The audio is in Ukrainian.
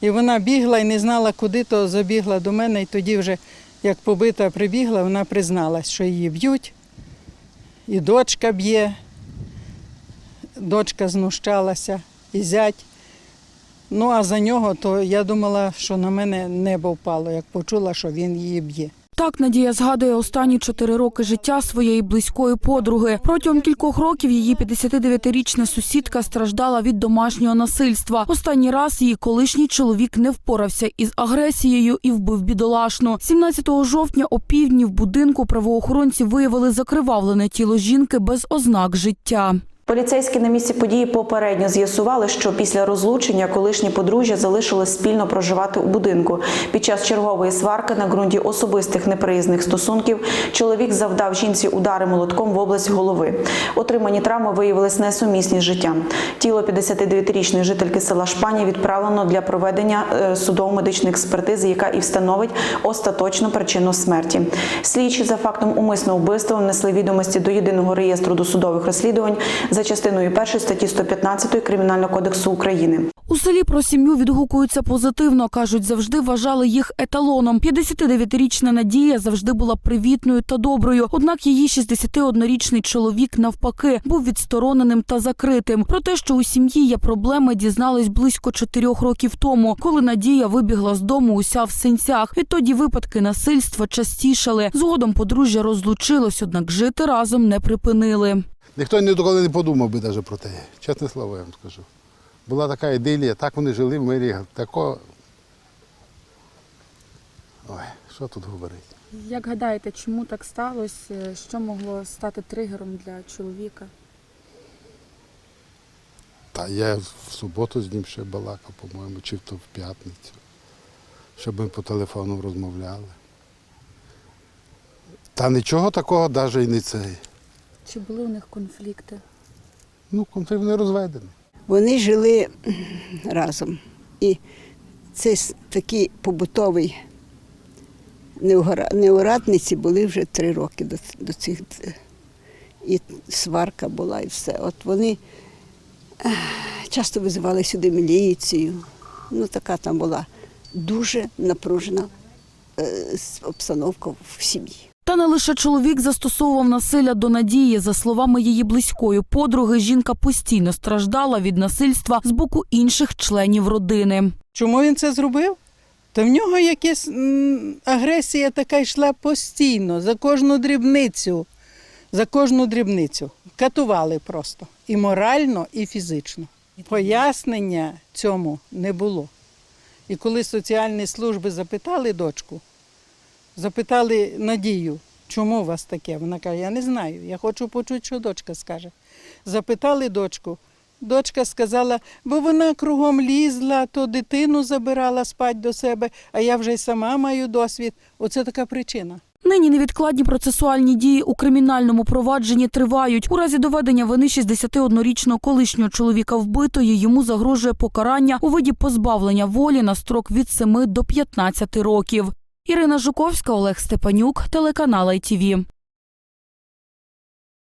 І вона бігла і не знала, куди, то забігла до мене, і тоді вже, як побита прибігла, вона призналась, що її б'ють. І дочка б'є, дочка знущалася, і зять. Ну, а за нього, то я думала, що на мене небо впало, як почула, що він її б'є. Так Надія згадує останні чотири роки життя своєї близької подруги. Протягом кількох років її 59-річна сусідка страждала від домашнього насильства. Останній раз її колишній чоловік не впорався із агресією і вбив бідолашну. 17 жовтня о півдні в будинку правоохоронці виявили закривавлене тіло жінки без ознак життя. Поліцейські на місці події попередньо з'ясували, що після розлучення колишнє подружжя залишилось спільно проживати у будинку. Під час чергової сварки на ґрунті особистих неприязних стосунків чоловік завдав жінці удари молотком в область голови. Отримані травми виявились несумісні з життям. Тіло 59-річної жительки села Шпані відправлено для проведення е, судово-медичної експертизи, яка і встановить остаточну причину смерті. Слідчі за фактом умисного вбивства внесли відомості до єдиного реєстру досудових розслідувань за частиною 1 статті 115 Кримінального кодексу України. У селі про сім'ю відгукуються позитивно. кажуть, завжди вважали їх еталоном. 59-річна Надія завжди була привітною та доброю. Однак її 61-річний чоловік навпаки був відстороненим та закритим. Про те, що у сім'ї є проблеми, дізнались близько чотирьох років тому, коли Надія вибігла з дому уся в синцях. Відтоді випадки насильства частішали. Згодом подружжя розлучилось, однак жити разом не припинили. Ніхто ніколи не подумав би навіть про те. Чесне слово, я вам скажу. Була така ідилія, так вони жили в мирі. Тако... Ой, що тут говорити? Як гадаєте, чому так сталося? Що могло стати тригером для чоловіка? Та я в суботу з ним ще балакав, по-моєму, чи то в п'ятницю, щоб ми по телефону розмовляли. Та нічого такого навіть і не цей. Чи були у них конфлікти? Ну, конфлікт не розведений. Вони жили разом. І це такий побутовий неурадниці були вже три роки до, до цих. І сварка була, і все. От вони часто визивали сюди міліцію. Ну, така там була дуже напружена е, обстановка в сім'ї. Та не лише чоловік застосовував насилля до Надії. За словами її близької подруги, жінка постійно страждала від насильства з боку інших членів родини. Чому він це зробив? Та в нього якась агресія така йшла постійно, за кожну дрібницю. За кожну дрібницю. Катували просто. І морально, і фізично. Пояснення цьому не було. І коли соціальні служби запитали дочку, запитали Надію, чому у вас таке? Вона каже, я не знаю, я хочу почути, що дочка скаже. Запитали дочку. Дочка сказала, бо вона кругом лізла, то дитину забирала спать до себе, а я вже й сама маю досвід. Оце така причина. Нині невідкладні процесуальні дії у кримінальному провадженні тривають. У разі доведення вини 61-річного колишнього чоловіка вбитої йому загрожує покарання у виді позбавлення волі на строк від 7 до 15 років. Ірина Жуковська, Олег Степанюк, телеканал ITV.